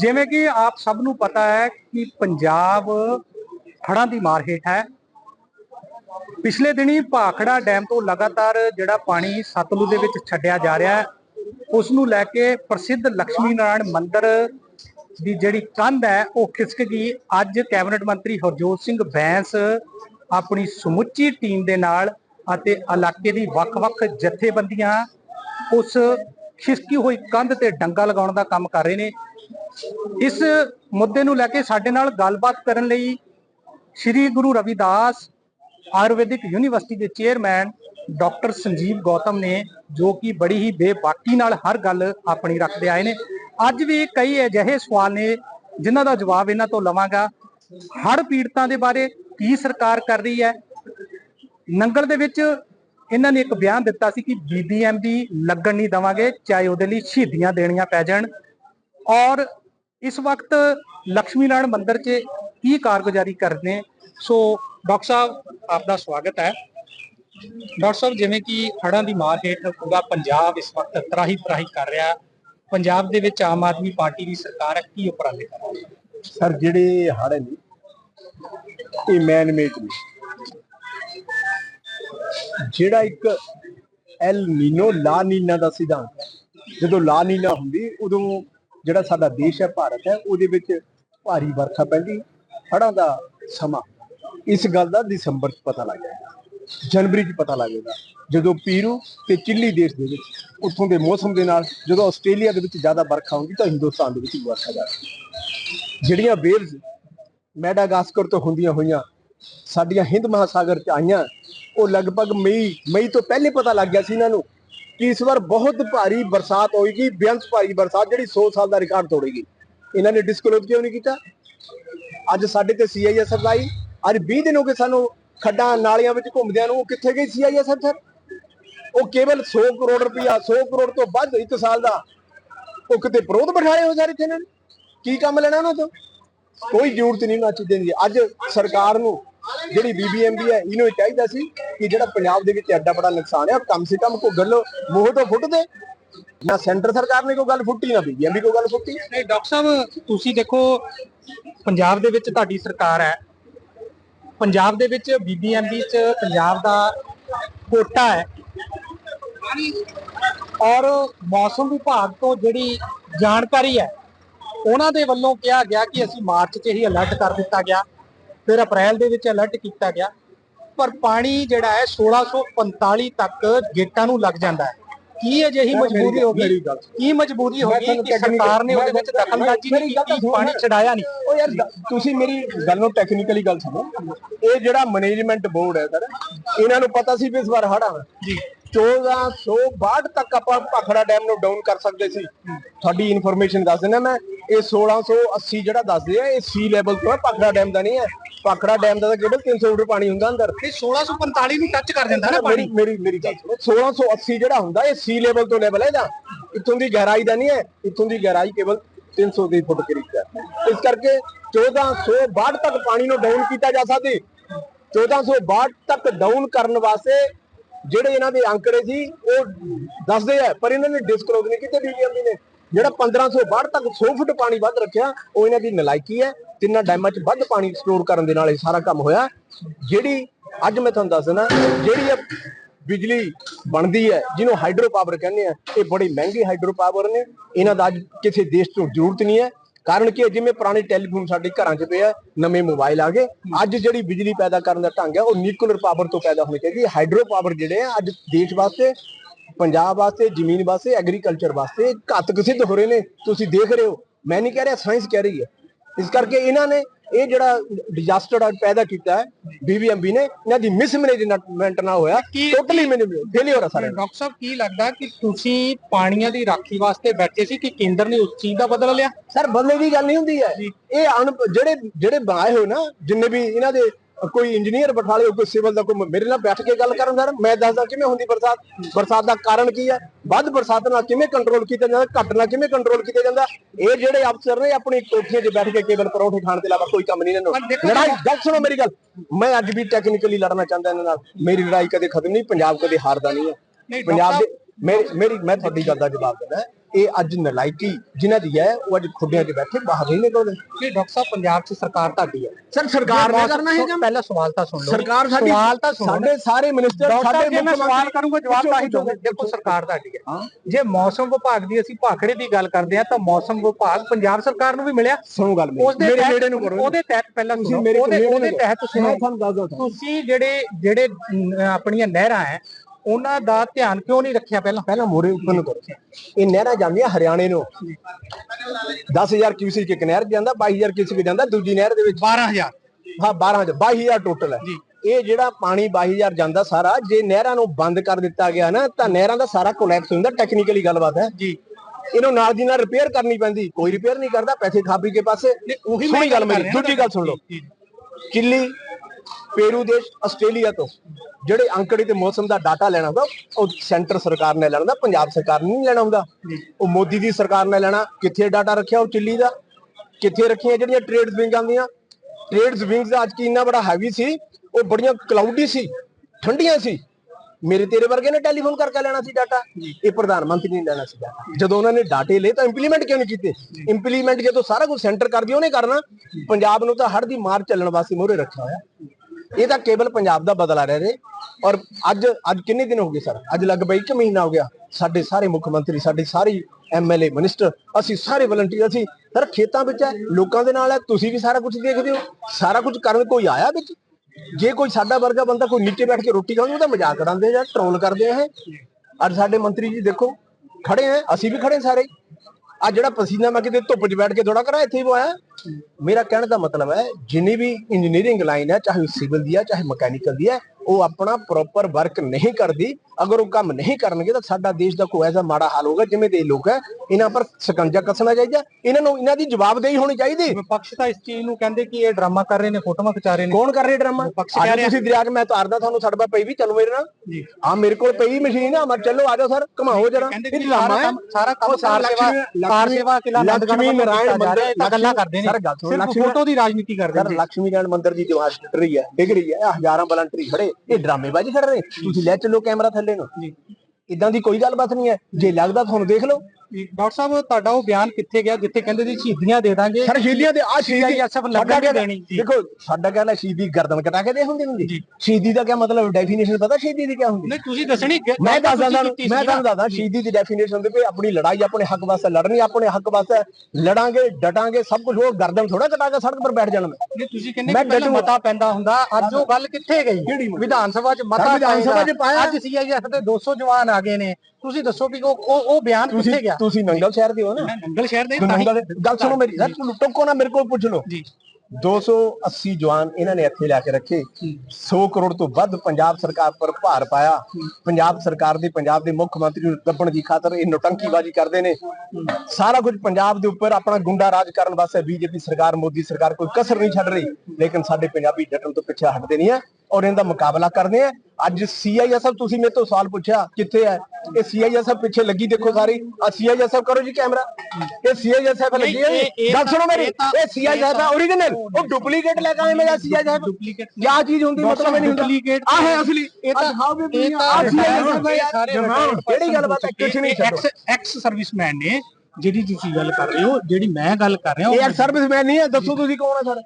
ਜਿਵੇਂ ਕਿ ਆਪ ਸਭ ਨੂੰ ਪਤਾ ਹੈ ਕਿ ਪੰਜਾਬ ਹੜ੍ਹਾਂ ਦੀ ਮਾਰ ਹੇਠ ਹੈ। ਪਿਛਲੇ ਦਿਨੀ ਭਾਖੜਾ ਡੈਮ ਤੋਂ ਲਗਾਤਾਰ ਜਿਹੜਾ ਪਾਣੀ ਸਤਲੁਜ ਦੇ ਵਿੱਚ ਛੱਡਿਆ ਜਾ ਰਿਹਾ ਹੈ, ਉਸ ਨੂੰ ਲੈ ਕੇ ਪ੍ਰਸਿੱਧ ਲక్ష్ਮੀ ਨਾਰਾਇਣ ਮੰਦਿਰ ਦੀ ਜਿਹੜੀ ਕੰਧ ਹੈ, ਉਹ ਖਿਸਕ ਗਈ। ਅੱਜ ਕੈਬਨਿਟ ਮੰਤਰੀ ਹਰਜੋਤ ਸਿੰਘ ਬੈਂਸ ਆਪਣੀ ਸਮੁੱਚੀ ਟੀਮ ਦੇ ਨਾਲ ਅਤੇ ਇਲਾਕੇ ਦੀ ਵੱਖ-ਵੱਖ ਜਥੇਬੰਦੀਆਂ ਉਸ ਖਿਸਕੀ ਹੋਈ ਕੰਧ ਤੇ ਡੰਗਾ ਲਗਾਉਣ ਦਾ ਕੰਮ ਕਰ ਰਹੇ ਨੇ। ਇਸ ਮੁੱਦੇ ਨੂੰ ਲੈ ਕੇ ਸਾਡੇ ਨਾਲ ਗੱਲਬਾਤ ਕਰਨ ਲਈ ਸ੍ਰੀ ਗੁਰੂ ਰਵਿਦਾਸ ਆਯੁਰਵੈਦਿਕ ਯੂਨੀਵਰਸਿਟੀ ਦੇ ਚੇਅਰਮੈਨ ਡਾਕਟਰ ਸੰਜੀਵ ਗੌਤਮ ਨੇ, ਜੋ ਕਿ ਬੜੀ ਹੀ ਬੇਬਾਕੀ ਨਾਲ ਹਰ ਗੱਲ ਆਪਣੀ ਰੱਖਦੇ ਆਏ ਨੇ। ਅੱਜ ਵੀ ਕਈ ਅਜਿਹੇ ਸਵਾਲ ਨੇ ਜਿਨ੍ਹਾਂ ਦਾ ਜਵਾਬ ਇਹਨਾਂ ਤੋਂ ਲਵਾਂਗਾ। ਹੜ੍ਹ ਪੀੜਤਾਂ ਦੇ ਬਾਰੇ ਕੀ ਸਰਕਾਰ ਕਰ ਰਹੀ ਹੈ? ਨੰਗਲ ਦੇ ਵਿੱਚ ਇਹਨਾਂ ਨੇ ਇੱਕ ਬਿਆਨ ਦਿੱਤਾ ਸੀ ਕਿ ਬੀਬੀਐਮਬੀ ਲੱਗਣ ਨਹੀਂ ਦਵਾਂਗੇ, ਚਾਹੇ ਉਹਦੇ ਲਈ ਸ਼ਹੀਦੀਆਂ ਦੇਣੀਆਂ ਪੈ ਜਾਣ। ਔਰ ਇਸ ਵਕਤ ਲక్ష్ਮੀ ਨਾਰਾਇਣ ਮੰਦਿਰ 'ਚ ਕੀ ਕਾਰਗੁਜ਼ਾਰੀ ਕਰਦੇ ਸੋ ਡਾਕਟਰ ਸਾਹਿਬ ਆਪ ਦਾ ਸਵਾਗਤ ਹੈ। ਡਾਕਟਰ ਸਾਹਿਬ, ਜਿਵੇਂ ਕਿ ਹੜ੍ਹਾਂ ਦੀ ਮਾਰ ਹੇਠ ਪੂਰਾ ਪੰਜਾਬ ਇਸ ਵਕਤ ਤਰਾਹੀ ਤਰਾਹੀ ਕਰ ਰਿਹਾ। ਪੰਜਾਬ ਦੇ ਵਿੱਚ ਆਮ ਆਦਮੀ ਪਾਰਟੀ ਦੀ ਸਰਕਾਰ ਕੀ ਉਪਰਾਲੇ ਕਰ ਰਹੀ ਹੈ? ਸਰ, ਜਿਹੜੇ ਹੜ੍ਹ ਨੇ, ਇਹ ਮੈਨ ਮੇਡ ਨੇ। ਜਿਹੜਾ ਇੱਕ ਐਲ ਨੀਨੋ ਲਾ ਨੀਨਾ ਦਾ ਸਿਧਾਂਤ, ਜਦੋਂ ਲਾ ਨੀਨਾ ਹੁੰਦੀ, ਉਦੋਂ ਜਿਹੜਾ ਸਾਡਾ ਦੇਸ਼ ਹੈ, ਭਾਰਤ ਹੈ, ਉਹਦੇ ਵਿੱਚ ਭਾਰੀ ਵਰਖਾ ਪੈਂਦੀ, ਹੜ੍ਹਾਂ ਦਾ ਸਮਾਂ। ਇਸ ਗੱਲ ਦਾ ਦਸੰਬਰ 'ਚ ਪਤਾ ਲੱਗ ਜਾਏਗਾ ਜਨਵਰੀ 'ਚ ਪਤਾ ਲੱਗੇਗਾ ਜਦੋਂ। ਪੀਰੂ ਤੇ ਚਿੱਲੀ ਦੇਸ਼ ਦੇ ਵਿੱਚ, ਉੱਥੋਂ ਦੇ ਮੌਸਮ ਦੇ ਨਾਲ, ਜਦੋਂ ਆਸਟ੍ਰੇਲੀਆ ਦੇ ਵਿੱਚ ਜ਼ਿਆਦਾ ਵਰਖਾ ਹੁੰਦੀ, ਤਾਂ ਹਿੰਦੁਸਤਾਨ ਦੇ ਵਿੱਚ ਵੀ ਵਰਖਾ ਜਾਂਦੀ ਜਿਹੜੀਆਂ ਵੇਵਜ਼ ਮੈਡਾਗਾਸਕਰ ਤੋਂ ਹੁੰਦੀਆਂ ਹੋਈਆਂ, ਸਾਡੀਆਂ ਹਿੰਦ ਮਹਾਸਾਗਰ ਚ ਆਈਆਂ, ਉਹ ਲਗਭਗ ਮਈ ਮਈ ਤੋਂ ਪਹਿਲੇ ਪਤਾ ਲੱਗ ਗਿਆ ਸੀ ਇਹਨਾਂ ਨੂੰ। ਕਿ ਇਸ ਵਾਰ ਬਹੁਤ ਭਾਰੀ ਬਰਸਾਤ ਹੋਏਗੀ, ਬੇਅੰਤ ਭਾਰੀ ਬਰਸਾਤ ਜਿਹੜੀ 100 ਸਾਲ ਦਾ ਰਿਕਾਰਡ ਤੋੜੇਗੀ। ਇਹਨਾਂ ਨੇ ਡਿਸਕਲੋਜ਼ ਕਿਉਂ ਨਹੀਂ ਕੀਤਾ? ਅੱਜ ਸਾਡੇ ਤੇ ਸੀਆਈਐਸਐਫ ਆਈ ਅੱਜ 20 ਦਿਨ ਹੋ ਗਏ ਸਾਨੂੰ ਖੱਡਾਂ ਨਾਲੀਆਂ ਵਿੱਚ ਘੁੰਮਦਿਆਂ ਨੂੰ, ਉਹ ਕਿੱਥੇ ਗਈ ਸੀਆਈਐਸਐਫ ਸਰ? ਉਹ ਕੇਵਲ 100 ਕਰੋੜ ਰੁਪਇਆ 100 ਕਰੋੜ ਤੋਂ ਵੱਧ ਇੱਕ ਸਾਲ ਦਾ ਉਹ ਕਿਤੇ ਵਿਰੋਧ ਬਿਠਾਏ ਹੋ ਸਾਰੇ ਇੱਥੇ ਇਹਨਾਂ ਨੇ। ਕੀ ਕੰਮ ਲੈਣਾ ਉਹਨਾਂ ਤੋਂ? ਕੋਈ ਜ਼ਰੂਰਤ ਨਹੀਂ ਉਹਨਾਂ ਚੀਜ਼ਾਂ ਦੀ। ਅੱਜ ਸਰਕਾਰ ਨੂੰ ਜਿਹੜੀ ਬੀਬੀਐਮਬੀ ਹੈ, ਇਹਨੂੰ ਇਹ ਚਾਹੀਦਾ ਸੀ ਕਿ ਜਿਹੜਾ ਪੰਜਾਬ ਦੇ ਵਿੱਚ ਐਡਾ ਬੜਾ ਨੁਕਸਾਨ ਹੈ ਕਮ ਸੇ ਕਮ ਕੋਈ ਗੱਲ ਮੂੰਹ ਤੋਂ ਫੁੱਟ ਦੇ। ਨਾ ਸੈਂਟਰ ਸਰਕਾਰ ਨੇ ਕੋਈ ਗੱਲ ਫੁੱਟੀ, ਨਾ ਬੀਬੀਐਮਬੀ ਕੋਈ ਗੱਲ ਫੁੱਟੀ। ਨਹੀਂ, ਡਾਕਟਰ ਸਾਹਿਬ, ਤੁਸੀਂ ਦੇਖੋ, ਪੰਜਾਬ ਦੇ ਵਿੱਚ ਤੁਹਾਡੀ ਸਰਕਾਰ ਹੈ। ਪੰਜਾਬ ਦੇ ਵਿੱਚ ਬੀਬੀਐਮਬੀ ਚ ਪੰਜਾਬ ਦਾ ਕੋਟਾ ਹੈ। ਔਰ ਮੌਸਮ ਵਿਭਾਗ ਤੋਂ ਜਿਹੜੀ ਜਾਣਕਾਰੀ ਹੈ, ਉਹਨਾਂ ਦੇ ਵੱਲੋਂ ਕਿਹਾ ਗਿਆ ਕਿ ਅਸੀਂ ਮਾਰਚ 'ਚ ਹੀ ਅਲਰਟ ਕਰ ਦਿੱਤਾ ਗਿਆ। ਫਿਰ ਅਪ੍ਰੈਲ ਦੇ ਵਿੱਚ ਅਲਰਟ ਕੀਤਾ ਗਿਆ। ਪਰ ਪਾਣੀ ਜਿਹੜਾ ਹੈ 1645 ਤੱਕ ਗੇਟਾਂ ਨੂੰ ਲੱਗ ਜਾਂਦਾ ਹੈ। ਕੀ ਅਜਿਹੀ ਮਜਬੂਰੀ ਹੋ ਗਈ? ਕੀ ਮਜਬੂਰੀ ਹੋ ਗਈ ਕਿ ਸਰਕਾਰ ਨੇ ਉਹਦੇ ਵਿੱਚ ਦਖਲਅੰਦਾਜ਼ੀ ਨਹੀਂ ਕੀਤੀ ਪਾਣੀ। ਛਡਾਇਆ ਨਹੀਂ। ਉਹ ਯਾਰ ਤੁਸੀਂ ਮੇਰੀ ਗੱਲ ਨੂੰ ਟੈਕਨੀਕਲੀ ਗੱਲ ਸੁਣੋ। ਇਹ ਜਿਹੜਾ ਮੈਨੇਜਮੈਂਟ ਬੋਰਡ ਹੈ ਸਰ ਇਹਨਾਂ ਨੂੰ ਪਤਾ ਸੀ ਵੀ ਇਸ ਵਾਰ ਆਉਣਾ। ਜੀ। 1462 ਤੱਕ ਆਪਾਂ ਭਾਖੜਾ ਡੈਮ ਨੂੰ ਡਾਊਨ ਕਰ ਸਕਦੇ ਸੀ। ਤੁਹਾਡੀ ਇਨਫੋਰਮੇਸ਼ਨ ਦੱਸ ਦਿੰਦਾ ਮੈਂ। ਇਹ 1680 ਜਿਹੜਾ ਦੱਸਦੇ ਆ ਇਹ ਸੀ ਲੈਵਲ ਤੋਂ ਹੈ ਭਾਖੜਾ ਡੈਮ ਦਾ ਨਹੀਂ ਹੈ ਭਾਖੜਾ ਡੈਮ ਦਾ ਤਾਂ ਕੇਵਲ 300 ਫੁੱਟ ਪਾਣੀ ਹੁੰਦਾ ਅੰਦਰ। ਇਹ 1645 ਨੂੰ ਟੱਚ ਕਰ ਦਿੰਦਾ ਨਾ ਪਾਣੀ। ਮੇਰੀ ਮੇਰੀ ਗੱਲ ਸੁਣੋ 1680 ਜਿਹੜਾ ਹੁੰਦਾ ਇਹ ਸੀ ਲੈਵਲ ਤੋਂ ਲੈਵਲ ਹੈ ਇਹਦਾ। ਇੱਥੋਂ ਦੀ ਗਹਿਰਾਈ ਦਾ ਨਹੀਂ ਹੈ ਇੱਥੋਂ ਦੀ ਗਹਿਰਾਈ ਕੇਵਲ 300 ਦੇ ਫੁੱਟ ਕਰੀਬ ਹੈ ਇਸ ਕਰਕੇ 1462 ਤੱਕ ਪਾਣੀ ਨੂੰ ਡਾਊਨ ਕੀਤਾ ਜਾ ਸਕਦੀ। 1462 ਤੱਕ ਡਾਊਨ ਕਰਨ ਵਾਸਤੇ ਜਿਹੜੇ ਇਹਨਾਂ ਦੇ ਅੰਕੜੇ ਸੀ, ਉਹ ਦੱਸਦੇ ਆ, ਪਰ ਇਹਨਾਂ ਨੇ ਡਿਸਕਲੋਜ਼ ਨਹੀਂ ਕੀਤੇ ਬੀਬੀਐਮਬੀ ਨੇ। ਜਿਹੜਾ 1562 ਤੱਕ 100 ਫੁੱਟ ਪਾਣੀ ਵੱਧ ਰੱਖਿਆ, ਉਹ ਇਹਨਾਂ ਦੀ ਨਲਾਇਕੀ ਹੈ। ਤਿੰਨਾਂ ਡੈਮਾਂ 'ਚ ਵੱਧ ਪਾਣੀ ਸਟੋਰ ਕਰਨ ਦੇ ਨਾਲ ਇਹ ਸਾਰਾ ਕੰਮ ਹੋਇਆ। ਜਿਹੜੀ, ਅੱਜ ਮੈਂ ਤੁਹਾਨੂੰ ਦੱਸ ਦਿੰਦਾ ਜਿਹੜੀ ਬਿਜਲੀ ਬਣਦੀ ਹੈ, ਜਿਹਨੂੰ ਹਾਈਡਰੋ ਪਾਵਰ ਕਹਿੰਦੇ ਆ, ਇਹ ਬੜੀ ਮਹਿੰਗੀ ਹਾਈਡਰੋ ਪਾਵਰ ਨੇ। ਇਹਨਾਂ ਦਾ ਅੱਜ ਕਿਸੇ ਦੇਸ਼ ਤੋਂ ਜ਼ਰੂਰਤ ਨਹੀਂ ਹੈ। ਕਾਰਨ ਕਿ ਜਿਵੇਂ ਪੁਰਾਣੇ ਟੈਲੀਫੋਨ ਸਾਡੇ ਘਰਾਂ 'ਚ ਪਏ ਆ ਨਵੇਂ ਮੋਬਾਈਲ ਆ ਗਏ, ਅੱਜ ਜਿਹੜੀ ਬਿਜਲੀ ਪੈਦਾ ਕਰਨ ਦਾ ਢੰਗ ਹੈ, ਉਹ ਨਿਊਕਲੀਅਰ ਪਾਵਰ ਤੋਂ ਪੈਦਾ ਹੋਣੀ ਚਾਹੀਦੀ ਹੈ। ਹਾਈਡਰੋ ਪਾਵਰ ਜਿਹੜੇ ਆ, ਅੱਜ ਦੇਸ਼ ਵਾਸਤੇ, ਪੰਜਾਬ ਵਾਸਤੇ, ਜ਼ਮੀਨ ਵਾਸਤੇ ਐਗਰੀਕਲਚਰ ਵਾਸਤੇ ਘਾਤਕ ਸਿੱਧ ਹੋ ਰਹੇ ਨੇ। ਤੁਸੀਂ ਦੇਖ ਰਹੇ ਹੋ, ਮੈਂ ਨਹੀਂ ਕਹਿ ਰਿਹਾ ਸਾਇੰਸ ਕਹਿ ਰਹੀ ਹੈ। ਇਸ ਕਰਕੇ ਇਹਨਾਂ ਨੇ ਇਹ ਜਿਹੜਾ ਡਿਜ਼ਾਸਟਰ ਪੈਦਾ ਕੀਤਾ ਹੈ ਬੀਬੀਐਮਬੀ ਨੇ ਇਹਨਾਂ ਦੀ ਮਿਸਮੈਨੇਜਮੈਂਟ ਨਾਲ ਹੋਇਆ ਟੋਟਲੀ ਫੇਲਿਅਰ ਹੈ ਸਾਰੇ ਡਾਕਟਰ ਸਾਹਿਬ ਕੀ ਲੱਗਦਾ ਕਿ ਤੁਸੀਂ ਪਾਣੀਆਂ ਦੀ ਰਾਖੀ ਵਾਸਤੇ ਬੈਠੇ ਸੀ ਕਿ ਕੇਂਦਰ ਨੇ ਉਸ ਚੀਜ਼ ਦਾ ਬਦਲਾ ਲਿਆ? ਸਰ ਬਦਲੇ ਦੀ ਗੱਲ ਨਹੀਂ ਹੁੰਦੀ ਹੈ। ਇਹ ਜਿਹੜੇ ਜਿਹੜੇ ਬਣਾਏ ਹੋਏ ਨਾ ਜਿੰਨੇ ਵੀ ਇਹਨਾਂ ਦੇ ਕੋਈ ਇੰਜੀਨੀਅਰ ਬਿਠਾ ਲਿਓ ਕੋਈ ਸਿਵਲ ਦਾ ਕੋਈ ਮੇਰੇ ਨਾਲ ਬੈਠ ਕੇ ਗੱਲ ਕਰਨ ਸਰ ਮੈਂ ਦੱਸਦਾ ਕਿਵੇਂ ਹੁੰਦੀ ਬਰਸਾਤ। ਬਰਸਾਤ ਦਾ ਕਾਰਨ ਕੀ ਹੈ? ਵੱਧ ਬਰਸਾਤ ਨਾਲ ਕਿਵੇਂ ਕੰਟਰੋਲ ਕੀਤਾ ਜਾਂਦਾ ਘੱਟ ਨਾਲ ਕਿਵੇਂ ਕੰਟਰੋਲ ਕੀਤਾ ਜਾਂਦਾ? ਇਹ ਜਿਹੜੇ ਅਫਸਰ ਨੇ ਆਪਣੀ ਕੋਠੀਆਂ 'ਚ ਬੈਠ ਕੇ ਕੇਵਲ ਪਰੌਂਠੇ ਖਾਣ ਦੇ ਇਲਾਵਾ ਕੋਈ ਕੰਮ ਨਹੀਂ ਇਹਨਾਂ ਨੂੰ। ਲੜਾਈ ਗੱਲ ਸੁਣੋ ਮੇਰੀ ਗੱਲ। ਮੈਂ ਅੱਜ ਵੀ ਟੈਕਨੀਕਲੀ ਲੜਨਾ ਚਾਹੁੰਦਾ ਇਹਨਾਂ ਨਾਲ। ਮੇਰੀ ਲੜਾਈ ਕਦੇ ਖਤਮ ਨਹੀਂ ਪੰਜਾਬ ਕਦੇ ਹਾਰਦਾ ਨਹੀਂ ਹੈ। ਪੰਜਾਬ ਦੇ ਮੇਰੀ ਮੇਰੀ ਮੈਂ ਤੁਹਾਡੀ ਗੱਲ ਦਾ ਜਵਾਬ ਦਿੰਦਾ। ਇਹ ਅੱਜ ਨਲਾਇਕੀ ਜਿਨ੍ਹਾਂ ਦੀ ਹੈ ਉਹ ਅੱਜ ਖੁੱਡਿਆਂ 'ਚ ਬੈਠੇ ਬਾਹਰ ਨਹੀਂ ਨਿਕਲਦੇ। ਕਿ ਡਾਕਟਰ ਸਾਹਿਬ ਪੰਜਾਬ 'ਚ ਸਰਕਾਰ ਤੁਹਾਡੀ ਹੈ। ਸਰ ਸਰਕਾਰ ਨੇ ਕਰਨਾ ਹੈ ਕੰਮ ਪਹਿਲਾਂ ਸਵਾਲ ਤਾਂ ਸੁਣ ਲਓ। ਸਰਕਾਰ ਸਾਡੀ ਸਵਾਲ ਤਾਂ ਸੁਣੋ ਸਾਡੇ ਸਾਰੇ ਮਿਨਿਸਟਰ ਸਾਡੇ ਜੇ ਮੈਂ ਸਵਾਲ ਕਰੂੰਗਾ ਜਵਾਬ ਤਾਂ ਹੀ ਦੋਗੇ ਦੇਖੋ ਸਰਕਾਰ ਤੁਹਾਡੀ ਹੈ। ਜੇ ਮੌਸਮ ਵਿਭਾਗ ਦੀ ਅਸੀਂ ਭਾਖੜੇ ਦੀ ਗੱਲ ਕਰਦੇ ਹਾਂ ਤਾਂ ਮੌਸਮ ਵਿਭਾਗ ਪੰਜਾਬ ਸਰਕਾਰ ਨੂੰ ਵੀ ਮਿਲਿਆ। ਸੁਣੋ ਗੱਲ ਮੇਰੀ। ਨੇੜੇ ਨੂੰ ਕਰੋ। ਉਹਦੇ ਤਹਿਤ ਪਹਿਲਾਂ ਤੁਸੀਂ ਸੁਣੋ। ਮੇਰੇ ਉਹਦੇ ਤਹਿਤ ਸੁਣੋ। ਤੁਸੀਂ ਜਿਹੜੇ ਜਿਹੜੇ ਆਪਣੀਆਂ ਨਹਿਰਾਂ ਹੈ ਉਹਨਾਂ ਦਾ ਧਿਆਨ ਕਿਉਂ ਨਹੀਂ ਰੱਖਿਆ? ਪਹਿਲਾਂ ਪਹਿਲਾਂ ਮੋਰੇ ਉੱਪਰ ਨੂੰ ਕਰੋ ਇਹ ਨਹਿਰਾਂ ਜਾਂਦੀਆਂ ਹਰਿਆਣੇ ਨੂੰ। 10000 ਕਿਊਸਿਕ ਇੱਕ ਨਹਿਰ ਜਾਂਦਾ 22000 ਕਿਊਸਿਕ ਜਾਂਦਾ ਦੂਜੀ ਨਹਿਰ ਦੇ ਵਿੱਚ 12000 ਹਾਂ 12000 22000 ਟੋਟਲ ਹੈ। ਇਹ ਜਿਹੜਾ ਪਾਣੀ 22000 ਜਾਂਦਾ ਸਾਰਾ ਜੇ ਨਹਿਰਾਂ ਨੂੰ ਬੰਦ ਕਰ ਦਿੱਤਾ ਗਿਆ ਨਾ ਤਾਂ ਨਹਿਰਾਂ ਦਾ ਸਾਰਾ ਕੋਲੈਪਸ ਹੁੰਦਾ ਟੈਕਨੀਕਲੀ ਗੱਲਬਾਤ ਹੈ। ਜੀ। ਇਹਨੂੰ ਨਾਲ ਦੀ ਨਾਲ ਰਿਪੇਅਰ ਕਰਨੀ ਪੈਂਦੀ। ਕੋਈ ਰਿਪੇਅਰ ਨਹੀਂ ਕਰਦਾ ਪੈਸੇ ਖਾ ਪੀ ਕੇ ਪਾਸੇ। ਉਹੀ ਗੱਲ ਮੇਰੀ ਦੂਜੀ ਗੱਲ ਸੁਣ ਲਓ। ਚਿੱਲੀ ਪੇਰੂ ਦੇਸ਼ ਆਸਟ੍ਰੇਲੀਆ ਤੋਂ। ਜਿਹੜੇ ਅੰਕੜੇ ਤੇ ਮੌਸਮ ਦਾ ਡਾਟਾ ਲੈਣਾ ਹੁੰਦਾ, ਉਹ ਸੈਂਟਰ ਸਰਕਾਰ ਨੇ ਲੈਣਾ ਹੁੰਦਾ, ਪੰਜਾਬ ਸਰਕਾਰ ਨੇ ਨਹੀਂ ਲੈਣਾ ਹੁੰਦਾ। ਉਹ ਮੋਦੀ ਦੀ ਸਰਕਾਰ ਨੇ ਲੈਣਾ, ਕਿੱਥੇ ਡਾਟਾ ਰੱਖਿਆ ਉਹ ਚਿੱਲੀ ਦਾ? ਕਿੱਥੇ ਰੱਖੀਆਂ ਜਿਹੜੀਆਂ ਟ੍ਰੇਡਸ ਵਿੰਗ ਆਉਂਦੀਆਂ? ਟ੍ਰੇਡਸ ਵਿੰਗਸ ਦਾ ਅੱਜ ਕੀ ਇੰਨਾ ਬੜਾ ਹੈਵੀ ਸੀ, ਉਹ ਬੜੀਆਂ ਕਲਾਉਡੀ ਸੀ, ਠੰਡੀਆਂ ਸੀ। ਮੇਰੇ ਤੇਰੇ ਵਰਗੇ ਨੇ ਟੈਲੀਫੋਨ ਕਰਕੇ ਲੈਣਾ ਸੀ ਡਾਟਾ ਇਹ ਪ੍ਰਧਾਨ ਮੰਤਰੀ ਨੇ ਲੈਣਾ ਸੀ ਜਦੋਂ ਉਹਨਾਂ ਨੇ ਡਾਟੇ ਲਏ ਤਾਂ ਇੰਪਲੀਮੈਂਟ ਕਿਉਂ ਨਹੀਂ ਕੀਤੇ? ਇੰਪਲੀਮੈਂਟ ਜਦੋਂ ਸਾਰਾ ਕੁਝ ਸੈਂਟਰ ਕਰ ਉਹਨੇ ਕਰਨਾ। ਪੰਜਾਬ ਨੂੰ ਤਾਂ ਹੜ ਦੀ ਮਾਰ ਚੱਲਣ ਵਾਸਤੇ ਮੋਹਰੇ ਰੱਖਿਆ ਹੋਇਆ। ਇਹ ਤਾਂ ਕੇਵਲ ਪੰਜਾਬ ਦਾ ਬਦਲਾ ਰਹੇ ਨੇ ਔਰ ਅੱਜ ਅੱਜ ਕਿੰਨੇ ਦਿਨ ਹੋ ਗਏ ਸਰ ਅੱਜ ਲਗਭਗ ਇੱਕ ਮਹੀਨਾ ਹੋ ਗਿਆ। ਸਾਡੇ ਸਾਰੇ ਮੁੱਖ ਮੰਤਰੀ, ਸਾਡੇ ਸਾਰੀ ਐਮਐਲਏ ਮਿਨਿਸਟਰ ਅਸੀਂ ਸਾਰੇ ਵਲੰਟੀਅਰ ਅਸੀਂ ਸਰ ਖੇਤਾਂ ਵਿੱਚ ਹੈ, ਲੋਕਾਂ ਦੇ ਨਾਲ ਹੈ, ਤੁਸੀਂ ਵੀ ਸਾਰਾ ਕੁਝ ਦੇਖਦੇ ਹੋ। ਸਾਰਾ ਕੁਝ ਕਰਨ ਕੋਈ ਆਇਆ ਵਿੱਚ? ਜੇ ਕੋਈ ਸਾਡਾ ਵਰਗਾ ਬੰਦਾ ਕੋਈ ਨੀਚੇ ਬੈਠ ਕੇ ਰੋਟੀ ਖਾਉਂਦਾ, ਉਹਦਾ ਮਜ਼ਾਕ ਕਰਾਉਂਦੇ ਜਾਂ ਟ੍ਰੋਲ ਕਰਦੇ ਆ ਇਹ। ਅੱਜ ਸਾਡੇ ਮੰਤਰੀ ਜੀ ਦੇਖੋ, ਖੜੇ ਆ, ਅਸੀਂ ਵੀ ਖੜੇ ਸਾਰੇ। ਆ ਜਿਹੜਾ ਪਸੀਨਾ ਮੈਂ ਕਿਤੇ ਧੁੱਪ 'ਚ ਬੈਠ ਕੇ ਥੋੜਾ ਕਰਾਂ, ਇੱਥੇ ਹੀ ਆਇਆ ਮੇਰਾ ਕਹਿਣ ਦਾ ਮਤਲਬ ਹੈ ਜਿੰਨੀ ਵੀ ਇੰਜੀਨੀਅਰਿੰਗ ਲਾਈਨ ਹੈ ਚਾਹੇ ਸਿਵਲ ਦੀ ਹੈ ਚਾਹੇ ਮਕੈਨੀਕਲ ਦੀ ਹੈ ਉਹ ਆਪਣਾ ਪ੍ਰੋਪਰ ਵਰਕ ਨਹੀਂ ਕਰਦੀ। ਅਗਰ ਉਹ ਕੰਮ ਨਹੀਂ ਕਰਨਗੇ ਤਾਂ ਸਾਡਾ ਦੇਸ਼ ਦਾ ਕੋਈ ਐਸਾ ਮਾੜਾ ਹਾਲ ਹੋਗਾ ਜਿਵੇਂ ਦੇ ਲੋਕ ਹੈ ਇਹਨਾਂ ਪਰ ਸਕੰਜਾ ਕੱਸਣਾ ਚਾਹੀਦਾ ਇਹਨਾਂ ਨੂੰ ਇਹਨਾਂ ਦੀ ਜਵਾਬਦੇਹੀ ਹੋਣੀ ਚਾਹੀਦੀ। ਵਿਪਕਸ਼ ਤਾਂ ਇਸ ਚੀਜ਼ ਨੂੰ ਕਹਿੰਦੇ ਕਿ ਇਹ ਡਰਾਮਾ ਕਰ ਰਹੇ ਨੇ ਫੋਟੋਆਂ ਖਿਚਾ ਰਹੇ ਨੇ। ਕੌਣ ਕਰ ਰਿਹਾ ਡਰਾਮਾ? ਅੱਜ। ਤੁਸੀਂ ਦਰਿਆ ਮੈਂ ਤਾਰਦਾ ਤੁਹਾਨੂੰ ਸਾਡੇ ਪਾ ਪਈ ਵੀ ਚਲੋ ਮੇਰੇ ਨਾਲ। ਜੀ। ਆ ਮੇਰੇ ਕੋਲ ਪਈ ਮਸ਼ੀਨ ਆ ਮੈਂ ਚਲੋ ਆ ਜਾਓ ਸਰ ਘਮਾਓ ਜਰਾ। ਇਹ ਡਰਾਮਾ ਸਾਰਾ ਹੈ ਕੰਮ ਸਾਰਾ ਸੇਵਾ ਕਾਰ ਸੇਵਾ ਕਿਲਾ ਲక్ష్ਮੀ ਨਾਰਾਇਣ ਮੰਦਿਰ ਗੱਲਾਂ ਕਰਦੇ ਨੇ। ਸਰ ਗੱਲ ਸੁਣ ਲక్ష్ਮੀ ਫੋਟੋ ਦੀ ਰਾਜਨੀਤੀ ਕਰਦੇ ਸਰ ਲక్ష్ਮੀ ਨਾਰਾਇਣ ਮੰਦਿਰ ਦੀ ਦੀਵਾਰ ਟੁੱਟ ਰਹੀ ਹੈ ਡਿੱਗ ਰਹੀ ਹੈ ਹਜ਼ਾਰਾਂ ਵਲੰਟਰੀ ਖੜੇ ਇਹ ਡਰਾਮੇ ਬਾਜ਼ੀ ਕਰ ਰਹੇ ਤੁਸੀਂ ਲੈ ਚੱਲੋ ਕੈਮਰਾ ਥੱਲੇ ਨੂੰ। ਇਦਾਂ ਦੀ ਕੋਈ ਗੱਲਬਾਤ ਨਹੀਂ ਹੈ। ਜੇ ਲੱਗਦਾ ਤੁਹਾਨੂੰ ਦੇਖ ਲਓ। ਡਾਕਟਰ ਸਾਹਿਬ ਤੁਹਾਡਾ ਉਹ ਬਿਆਨ ਕਿੱਥੇ ਗਿਆ ਜਿੱਥੇ ਕਹਿੰਦੇ ਸੀ ਸ਼ਹੀਦੀਆਂ ਦੇ ਦਾਂਗੇ ਸਰ ਸ਼ਹੀਦੀਆਂ ਦੇ ਆ ਸ਼ਹੀਦੀ CISF ਲੱਗਣ ਨਹੀਂ ਦੇਣੀ। ਦੇਖੋ ਸਾਡਾ ਕਹਿਣਾ ਸ਼ਹੀਦੀ ਗਰਦਨ ਕਟਾ ਕੇ ਦੇ ਹੁੰਦੀ ਹੁੰਦੀ ਸ਼ਹੀਦੀ ਦਾ ਕੀ ਮਤਲਬ ਡੈਫੀਨੇਸ਼ਨ ਪਤਾ ਸ਼ਹੀਦੀ ਦੀ ਕੀ ਹੁੰਦੀ ਨਹੀਂ ਤੁਸੀਂ ਦੱਸਣੀ ਮੈਂ ਤੁਹਾਨੂੰ ਕੀਤੀ ਮੈਂ। ਤੁਹਾਨੂੰ ਦੱਸਦਾ ਸ਼ਹੀਦੀ ਦੀ ਡੈਫੀਨੇਸ਼ਨ ਹੁੰਦੀ ਵੀ ਆਪਣੀ ਲੜਾਈ ਆਪਣੇ ਹੱਕ ਵਾਸਤੇ ਲੜਨੀ ਆਪਣੇ ਹੱਕ ਵਾਸਤੇ ਲੜਾਂਗੇ ਡਟਾਂਗੇ ਸਭ ਕੁਝ ਉਹ ਗਰਦਨ ਥੋੜਾ ਕਟਾ ਕੇ ਸੜਕ ਪਰ ਬੈਠ ਜਾਣਾ ਮੈਂ ਨਹੀਂ ਤੁਸੀਂ ਕਹਿੰਦੇ ਮੈਂ ਕਿ ਪਹਿਲਾਂ। ਮਤਾ ਪੈਂਦਾ ਹੁੰਦਾ ਅੱਜ ਉਹ ਗੱਲ ਕਿੱਥੇ ਗਈ? ਵਿਧਾਨ ਸਭਾ 'ਚ ਮਤਾ ਵਿਧਾਨ ਸਭਾ 'ਚ ਪਾਇਆ। ਅੱਜ ਸੀਆਈਐਫ ਦੇ 200 ਜਵਾਨ ਆ ਗਏ ਨੇ ਤੁਸੀਂ ਦੱਸੋ ਵੀ ਉਹ ਉਹ ਉਹ ਬਿਆਨ ਤੁਸੀਂ ਕਿੱਥੇ ਗਿਆ? ਤੁਸੀਂ ਨੰਗਲ ਸ਼ਹਿਰ ਦੇ ਹੋ ਨਾ। ਮੈਂ ਨੰਗਲ ਸ਼ਹਿਰ ਦੇ ਨੰਗਲ ਦੇ- ਗੱਲ ਸੁਣੋ ਮੇਰੀ ਸਰ ਤੁਹਾਨੂੰ ਟੋਕੋ ਨਾ ਮੇਰੇ ਕੋਲ ਪੁੱਛ ਲਓ। ਜੀ। 280 ਜਵਾਨ ਇਹਨਾਂ ਨੇ ਇੱਥੇ ਲਿਆ ਕੇ ਰੱਖੇ। 100 ਕਰੋੜ ਤੋਂ ਵੱਧ ਪੰਜਾਬ ਸਰਕਾਰ ਪਰ ਭਾਰ ਪਾਇਆ। ਪੰਜਾਬ ਸਰਕਾਰ ਦੇ ਪੰਜਾਬ ਦੇ ਮੁੱਖ ਮੰਤਰੀ ਨੂੰ ਦੱਬਣ ਦੀ ਖਾਤਰ ਇਹ ਨੋਟੰਕੀਬਾਜ਼ੀ ਕਰਦੇ ਨੇ। ਸਾਰਾ ਕੁਝ ਪੰਜਾਬ ਦੇ ਉੱਪਰ ਆਪਣਾ ਗੁੰਡਾ ਰਾਜ ਕਰਨ ਵਾਸਤੇ ਬੀਜੇਪੀ ਸਰਕਾਰ ਮੋਦੀ ਸਰਕਾਰ ਕੋਈ ਕਸਰ ਨਹੀਂ ਛੱਡ ਰਹੀ। ਲੇਕਿਨ ਸਾਡੇ ਪੰਜਾਬੀ ਡਟਣ ਤੋਂ ਪਿੱਛੇ ਹਟਦੇ ਨਹੀਂ ਹੈ ਔਰ ਇਹਦਾ ਮੁਕਾਬਲਾ ਕਰਦੇ ਆ ਅੱਜ ਸੀਆਈਐਸਐਫ ਤੁਸੀਂ ਮੇਰੇ ਤੋਂ ਸਵਾਲ ਪੁੱਛਿਆ ਕਿੱਥੇ ਹੈ? ਇਹ ਸੀਆਈਐਸਐਫ ਪਿੱਛੇ ਲੱਗੀ ਦੇਖੋ ਸਾਰੀ। ਆ ਸੀਆਈਐਸਐਫ ਕਰੋ ਜੀ ਕੈਮਰਾ। ਇਹ ਸੀਆਈਐਸਐਫ ਨਹੀਂ, ਲੱਗੀ ਹੈ ਇਹ- ਇਹ ਗੱਲ ਤਾਂ- ਸੁਣੋ ਮੇਰੀ। ਇਹ ਤਾਂ- ਇਹ ਸੀਆਈਐਸਐਫ ਹੈ ਓਰੀਜਨਲ ਉਹ ਡੁਪਲੀਕੇਟ ਲੈ ਕੇ ਆਏ ਮੇਰਾ ਸੀਆਈਐਸਐਫ ਡੁਪਲੀਕੇਟ ਕਿਆ ਚੀਜ਼ ਹੁੰਦੀ ਮਤਲਬ ਨਹੀਂ ਹੁੰਦਾ। ਡੁਪਲੀਕੇਟ ਆ ਹੈ ਅਸਲੀ। ਇਹ ਤਾਂ ਦਿਖਾਓ ਵੀ ਇਹ ਤਾਂ ਆਹ CISF ਹੈ। ਯਾਰ। ਸਾਰੇ ਜਮਾਂ, ਕਿਹੜੀ ਗੱਲ ਬਾਤ ਹੈ? ਕੁਛ ਨਹੀਂ ਛੱਡੋ। ਐਕਸ ਐਕਸ ਸਰਵਿਸਮੈਨ ਨੇ। ਜਿਹੜੀ ਤੁਸੀਂ ਗੱਲ ਕਰ ਰਹੇ ਹੋ ਜਿਹੜੀ ਮੈਂ ਗੱਲ ਕਰ ਰਿਹਾ ਇਹ ਸਰਵਿਸਮੈਨ ਨਹੀਂ ਹੈ ਦੱਸੋ ਤੁਸੀਂ ਕੌਣ ਹੈ ਸਰ?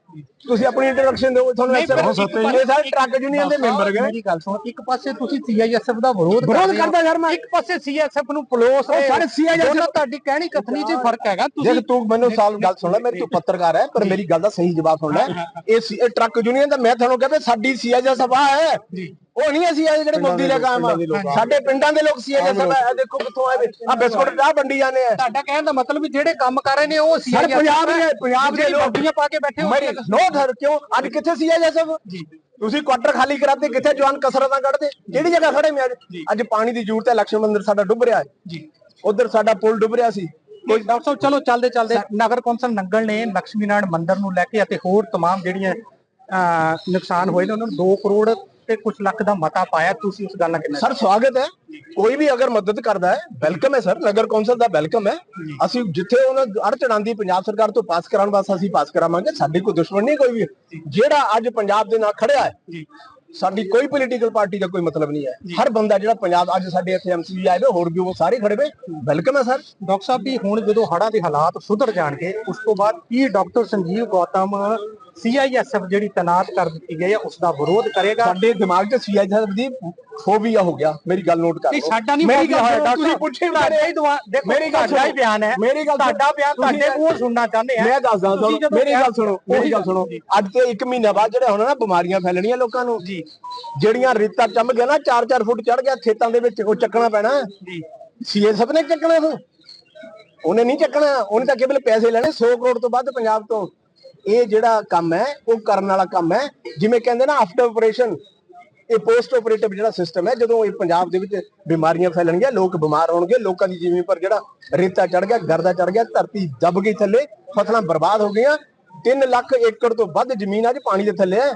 ਤੁਸੀਂ ਆਪਣੀ ਇੰਟਰੋਡਕਸ਼ਨ ਦਿਓ ਤੁਹਾਨੂੰ ਪਰ ਹੋ ਸਕਦਾ ਇਹ ਸਾਰੇ ਟਰੱਕ ਯੂਨੀਅਨ ਦੇ ਮੈਂਬਰ ਗਏ। ਮੇਰੀ ਗੱਲ ਸੁਣੋ ਇੱਕ ਪਾਸੇ ਤੁਸੀਂ ਸੀਆਈਐਸਐਫ ਦਾ ਵਿਰੋਧ ਵਿਰੋਧ ਕਰਦੇ ਹੋ, ਕਰਦਾ ਯਾਰ ਮੈਂ। ਇੱਕ ਪਾਸੇ ਸੀਐਸਐਫ ਨੂੰ ਪਲੋਸ ਰਹੇ ਸਾਰੇ ਦੋਨੋਂ ਤੁਹਾਡੀ ਕਹਿਣੀ ਕਥਨੀ 'ਚ ਫ਼ਰਕ ਹੈਗਾ ਦੇਖ ਤੁਸੀਂ ਤੂੰ ਮੈਨੂੰ ਸਾਲ ਗੱਲ ਸੁਣ ਲੈ ਮੇਰੀ ਤੂੰ ਪੱਤਰਕਾਰ ਹੈ ਪਰ ਮੇਰੀ ਗੱਲ ਦਾ ਸਹੀ ਜਵਾਬ ਸੁਣ ਲੈ। ਇਹ ਟਰੱਕ ਯੂਨੀਅਨ ਦਾ ਮੈਂ ਤੁਹਾਨੂੰ ਕਹਿੰਦਾ ਸਾਡੀ ਸੀਆਈਐਸ ਸਭਾ ਹੈ ਜੀ। ਉਹ ਨਹੀਂ ਅਸੀਂ ਇਹ ਜਿਹੜੇ ਮੋਦੀ ਦਾ ਕਾਇਮ ਆ। ਸਾਡੇ ਪਿੰਡਾਂ ਦੇ ਲੋਕ ਸੀ ਇਹ ਸਭ ਇਹ ਦੇਖੋ ਕਿੱਥੋਂ ਆਏ ਆ ਬਿਸਕੁਟ ਆ ਵੰਡੀ ਜਾਂਦੇ ਆ। ਤੁਹਾਡਾ ਕਹਿਣ ਦਾ ਮਤਲਬ ਵੀ ਜਿਹੜੇ ਕੰਮ ਕਰ ਰਹੇ ਨੇ ਉਹ ਸੀ ਸਰ ਪੰਜਾਬ ਦੇ ਪੰਜਾਬ ਦੇ ਲੋਕ ਦੀਆਂ ਪਾ ਕੇ ਬੈਠੇ ਹੋ। ਨੋ ਸਰ ਕਿਉਂ? ਅੱਜ ਕਿੱਥੇ ਸੀ ਇਹ ਸਭ ਜੀ। ਤੁਸੀਂ ਕੁਆਟਰ ਖਾਲੀ ਕਰਾਤੇ ਕਿੱਥੇ ਜਵਾਨ ਕਸਰਤਾਂ ਕੱਢਦੇ? ਜਿਹੜੀ ਜਗ੍ਹਾ ਖੜੇ ਮੈਂ ਅੱਜ? ਪਾਣੀ ਦੀ ਜ਼ਰੂਰਤ ਹੈ ਲక్ష్ਮਣ ਮੰਦਿਰ ਸਾਡਾ ਡੁੱਬ ਰਿਹਾ ਹੈ। ਜੀ। ਉਧਰ ਸਾਡਾ ਪੁਲ ਡੁੱਬ ਰਿਹਾ ਸੀ। ਕੋਈ ਡਾਕਟਰ ਸਾਹਿਬ ਚਲੋ ਚੱਲਦੇ ਚੱਲਦੇ। ਨਗਰ ਕੌਂਸਲ ਨੰਗਲ ਨੇ ਲਕਸ਼ਮੀ ਨਾਰਾਇਣ ਮੰਦਿਰ ਨੂੰ ਲੈ ਕੇ ਅਤੇ ਹੋਰ ਤਮਾਮ ਜਿਹੜੀਆਂ ਨੁਕਸਾਨ ਹੋਏ ਨੇ ਉਹਨਾਂ ਨੂੰ 2 ਕਰੋੜ ਤੇ ਕੁਝ ਲੱਖ ਦਾ ਮਤਾ ਪਾਇਆ ਤੁਸੀਂ ਉਸ ਗੱਲ ਨਾਲ ਕਿੰਨਾ ਸਰ ਸਵਾਗਤ ਹੈ। ਕੋਈ ਵੀ ਅਗਰ ਮਦਦ ਕਰਦਾ ਹੈ ਵੈਲਕਮ ਹੈ ਸਰ ਨਗਰ ਕੌਂਸਲ ਦਾ ਵੈਲਕਮ ਹੈ। ਅਸੀਂ ਜਿੱਥੇ ਉਹਨਾਂ ਅੜ ਚੜਾਂਦੀ ਪੰਜਾਬ ਸਰਕਾਰ ਤੋਂ ਪਾਸ ਕਰਾਉਣ ਵਾਸਤੇ ਅਸੀਂ ਪਾਸ ਕਰਾਵਾਂਗੇ ਸਾਡੀ ਕੋਈ ਦੁਸ਼ਮਣ ਨਹੀਂ ਕੋਈ ਵੀ। ਜਿਹੜਾ ਅੱਜ ਪੰਜਾਬ ਦੇ ਨਾਲ ਖੜਿਆ ਹੈ ਸਾਡੀ ਕੋਈ ਪੋਲੀਟੀਕਲ ਪਾਰਟੀ ਦਾ ਕੋਈ ਮਤਲਬ ਨਹੀਂ ਹੈ। ਹਰ ਬੰਦਾ ਜਿਹੜਾ ਪੰਜਾਬ ਅੱਜ ਸਾਡੇ ਇੱਥੇ ਐਮਸੀ ਆਏ ਵੇ ਹੋਰ ਵੀ ਉਹ ਸਾਰੇ ਖੜੇ ਵੇ ਵੈਲਕਮ ਹੈ ਸਰ। ਡਾਕਟਰ ਸਾਹਿਬ ਵੀ ਹੁਣ ਜਦੋਂ ਹੜ੍ਹਾਂ ਦੇ ਹਾਲਾਤ ਸੁਧਰ ਜਾਣਗੇ ਉਸ ਤੋਂ ਬਾਅਦ ਕੀ ਡਾਕਟਰ ਸੰਜੀਵ ਗੌਤਮ ਸੀਆਈਐਸਐਫ ਜਿਹੜੀ ਤੈਨਾਤ ਕਰ ਦਿੱਤੀ ਗਈ ਹੈ ਉਸ ਦਾ ਵਿਰੋਧ ਕਰੇਗਾ। ਸਾਡੇ ਦਿਮਾਗ 'ਚ ਸੀਆਈ ਸਾਹਿਬ ਦੀ ਫੋਬੀਆ ਹੋ ਗਿਆ। ਮੇਰੀ ਗੱਲ ਨੋਟ ਕਰ ਲਓ। ਸਾਡਾ ਨਹੀਂ ਮੇਰੀ ਗੱਲ ਤੁਸੀਂ ਪੁੱਛੇ ਤੁਹਾਡਾ ਹੀ ਦੁਆ ਦੇਖੋ ਮੇਰੀ ਗੱਲ ਤੁਹਾਡਾ ਹੀ। ਬਿਆਨ ਹੈ। ਮੇਰੀ ਗੱਲ ਤੁਹਾਡਾ ਬਿਆਨ ਤੁਹਾਡੇ ਮੂੰਹ ਸੁਣਨਾ ਚਾਹੁੰਦੇ ਆ ਮੈਂ ਦੱਸਦਾ ਤੁਹਾਨੂੰ ਮੇਰੀ ਗੱਲ ਸੁਣੋ ਮੇਰੀ ਗੱਲ ਸੁਣੋ। ਅੱਜ ਤੇ 1 ਮਹੀਨਾ ਬਾਅਦ ਜਿਹੜੇ ਹੁਣ ਨਾ ਬਿਮਾਰੀਆਂ ਫੈਲਣੀਆਂ ਲੋਕਾਂ ਨੂੰ ਜੀ। ਜਿਹੜੀਆਂ ਰੇਤਾ ਚੰਮ ਗਿਆ ਨਾ 4-4 ਫੁੱਟ ਚੜ ਗਿਆ ਖੇਤਾਂ ਦੇ ਵਿੱਚ ਉਹ ਚੱਕਣਾ ਪੈਣਾ। ਜੀ। ਸੀਏ ਸਭ ਨੇ ਚੱਕਣਾ ਉਹ ਉਹਨੇ ਨਹੀਂ ਚੱਕਣਾ। ਉਹਨੇ ਤਾਂ ਕੇਵਲ ਪੈਸੇ ਲੈਣੇ 100 ਕਰੋੜ ਤੋਂ ਵੱਧ ਪੰਜਾਬ ਤੋਂ। ਇਹ ਜਿਹੜਾ ਕੰਮ ਹੈ, ਉਹ ਕਰਨ ਵਾਲਾ ਕੰਮ ਹੈ। ਜਿਵੇਂ ਕਹਿੰਦੇ ਨਾ ਆਫਟਰ ਆਪਰੇਸ਼ਨ ਇਹ ਪੋਸਟ ਆਪਰੇਟਿਵ ਜਿਹੜਾ ਸਿਸਟਮ ਹੈ, ਜਦੋਂ ਇਹ ਪੰਜਾਬ ਦੇ ਵਿੱਚ ਬਿਮਾਰੀਆਂ ਫੈਲਣਗੀਆਂ, ਲੋਕ ਬਿਮਾਰ ਹੋਣਗੇ, ਲੋਕਾਂ ਦੀ ਜ਼ਮੀਨ ਪਰ ਜਿਹੜਾ ਰੇਤਾ ਚੜ ਗਿਆ ਗਰਦਾ ਚੜ ਗਿਆ, ਧਰਤੀ ਦਬ ਗਈ ਥੱਲੇ, ਫਸਲਾਂ ਬਰਬਾਦ ਹੋ ਗਈਆਂ। 3 ਲੱਖ ਏਕੜ ਤੋਂ ਵੱਧ ਜ਼ਮੀਨ ਅੱਜ ਪਾਣੀ ਦੇ ਥੱਲੇ ਹੈ।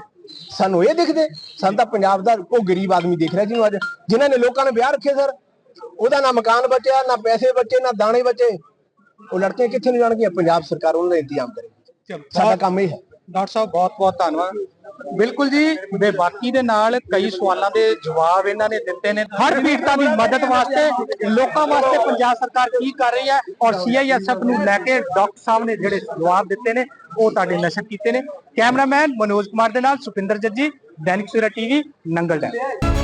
ਸਾਨੂੰ ਇਹ ਦਿਖਦੇ। ਸਾਨੂੰ ਤਾਂ ਪੰਜਾਬ ਦਾ ਉਹ ਗਰੀਬ ਆਦਮੀ ਦੇਖ ਰਿਹਾ ਜਿਹਨੂੰ ਅੱਜ, ਜਿਨ੍ਹਾਂ ਨੇ ਲੋਕਾਂ ਨੇ ਵਿਆਹ ਰੱਖੇ ਸਰ। ਉਹਦਾ ਨਾ ਮਕਾਨ ਬਚਿਆ, ਨਾ ਪੈਸੇ ਬਚੇ, ਨਾ ਦਾਣੇ ਬਚੇ। ਉਹ ਲੜਕੀਆਂ ਕਿੱਥੇ ਨੂੰ ਜਾਣਗੀਆਂ? ਪੰਜਾਬ ਸਰਕਾਰ ਉਹਨਾਂ ਦਾ ਇੰਤਜ਼ਾਮ ਕਰੇ ਸਾਡਾ ਕੰਮ ਹੈ। ਡਾਕਟਰ ਸਾਹਿਬ ਬਹੁਤ ਬਹੁਤ ਧੰਨਵਾਦ। ਬਿਲਕੁਲ ਜੀ ਦੇ ਬਾਕੀ ਦੇ ਨਾਲ ਕਈ ਸਵਾਲਾਂ ਦੇ ਜਵਾਬ ਇਹਨਾਂ ਨੇ ਦਿੱਤੇ ਨੇ। ਹਰ ਪੀੜਤਾਂ ਦੀ ਮਦਦ ਵਾਸਤੇ ਲੋਕਾਂ ਵਾਸਤੇ ਪੰਜਾਬ ਸਰਕਾਰ ਕੀ ਕਰ ਰਹੀ ਹੈ ਔਰ ਸੀਆਈਐਸਐਫ ਨੂੰ ਲੈ ਕੇ ਡਾਕਟਰ ਸਾਹਿਬ ਨੇ ਜਿਹੜੇ ਜਵਾਬ ਦਿੱਤੇ ਨੇ ਉਹ ਤੁਹਾਡੇ ਨਸ਼ਰ ਕੀਤੇ ਨੇ। ਕੈਮਰਾਮੈਨ ਮਨੋਜ ਕੁਮਾਰ ਦੇ ਨਾਲ ਸੁਪਿੰਦਰ ਜੱਜੀ ਦੈਨਿਕ ਸਵੇਰਾ ਟੀਵੀ ਨੰਗਲ ਡੈਮ